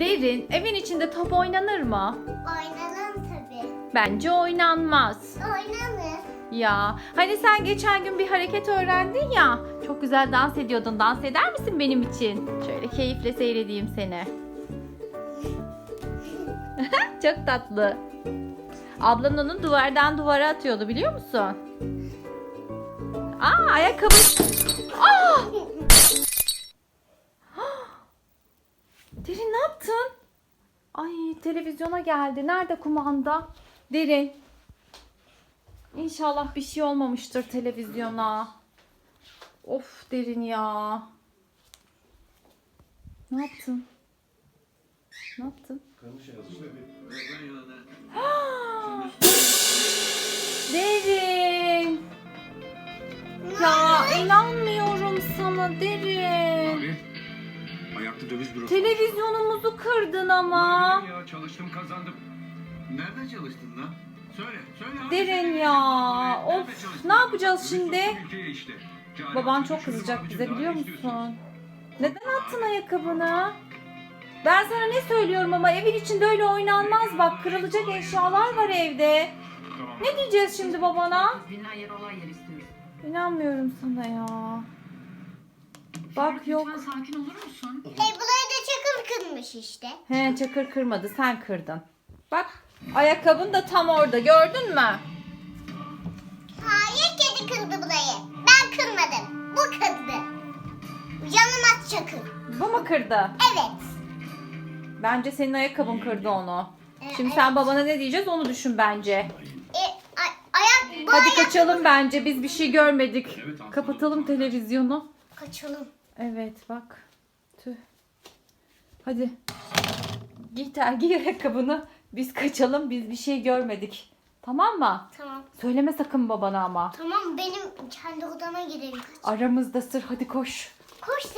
Derin, evin içinde top oynanır mı? Oynanın tabii. Bence oynanmaz. Oynanır. Ya, hani sen geçen gün bir hareket öğrendin ya. Çok güzel dans ediyordun. Dans eder misin benim için? Şöyle keyifle seyredeyim seni. Çok tatlı. Ablan onu duvardan duvara atıyordu biliyor musun? Aa ayakkabı. Yaptın? Ay televizyona geldi. Nerede kumanda? Derin. İnşallah bir şey olmamıştır televizyona. Of derin ya. Ne yaptın? Ne yaptın? Derin. Ya inanmıyorum sana Derin. Ayakta döviz bürosu. Televizyonumuzu kırdın ama. Ya çalıştım kazandım. Nerede çalıştın lan? Söyle, söyle. Derin söyle. ya, Nerede of, çalıştın? ne yapacağız şimdi? ülkeye işte. Cari Baban çok kızacak abicim, bize daha biliyor ne istiyorsun? musun? Neden attın ayakkabını? Ben sana ne söylüyorum ama evin içinde öyle oynanmaz bak kırılacak eşyalar var evde. Tamam. Ne diyeceğiz şimdi babana? Dinlen yer olay yer istiyoruz. İnanmıyorum sana ya. Bak yok. Lütfen sakin olur musun? E buraya da çakıl kırmış işte. He çakır kırmadı sen kırdın. Bak ayakkabın da tam orada gördün mü? Hayır kedi kırdı burayı. Ben kırmadım. Bu kırdı. Canım at çakıl. Bu mu kırdı? Evet. Bence senin ayakkabın kırdı onu. Ee, Şimdi evet. sen babana ne diyeceğiz onu düşün bence. E, ay- ayak bu Hadi ayak. kaçalım bence biz bir şey görmedik. Kapatalım televizyonu. Kaçalım. Evet bak. Tüh. Hadi. Giy, ter, giy ayakkabını. Biz kaçalım biz bir şey görmedik. Tamam mı? Tamam. Söyleme sakın babana ama. Tamam benim kendi odama girelim. Kaç. Aramızda sır hadi koş. Koş